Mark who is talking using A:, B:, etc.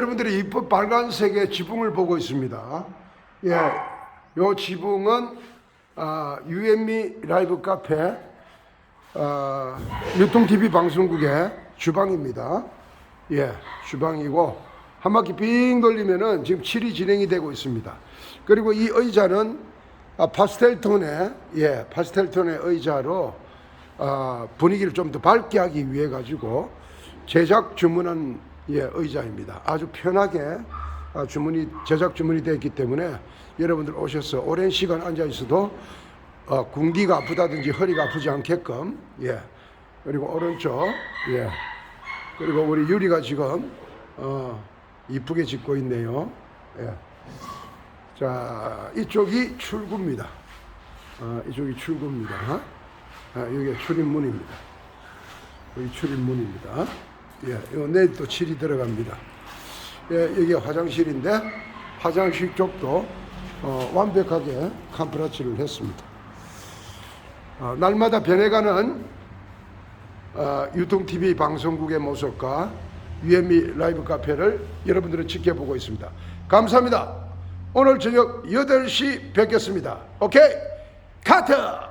A: 여러분들이 이쁜 빨간색의 지붕을 보고 있습니다. 예, 요 지붕은 아, 유엠미 라이브 카페 아, 유통 TV 방송국의 주방입니다. 예, 주방이고 한 바퀴 빙 돌리면은 지금 칠이 진행이 되고 있습니다. 그리고 이 의자는 아, 파스텔 톤의 예, 파스텔 톤의 의자로 아, 분위기를 좀 더 밝게 하기 위해 가지고 제작 주문한 예, 의자입니다. 아주 편하게 아, 주문이 제작 주문이 되어 있기 때문에 여러분들 오셔서 오랜 시간 앉아 있어도 어, 궁디가 아프다든지 허리가 아프지 않게끔 예 그리고 오른쪽 예 그리고 우리 유리가 지금 어, 이쁘게 짓고 있네요. 예. 자 이쪽이 출구입니다. 어, 이쪽이 출구입니다. 아, 여기가 출입문입니다. 여기 출입문입니다. 예, 요 내일 또 칠이 들어갑니다. 예, 여기 화장실인데 화장실 쪽도 어, 완벽하게 캄프라치를 했습니다. 어, 날마다 변해가는 어, 유통TV 방송국의 모습과 UME 라이브 카페를 여러분들은 지켜보고 있습니다. 감사합니다. 오늘 저녁 8시 뵙겠습니다. 오케이? 카트!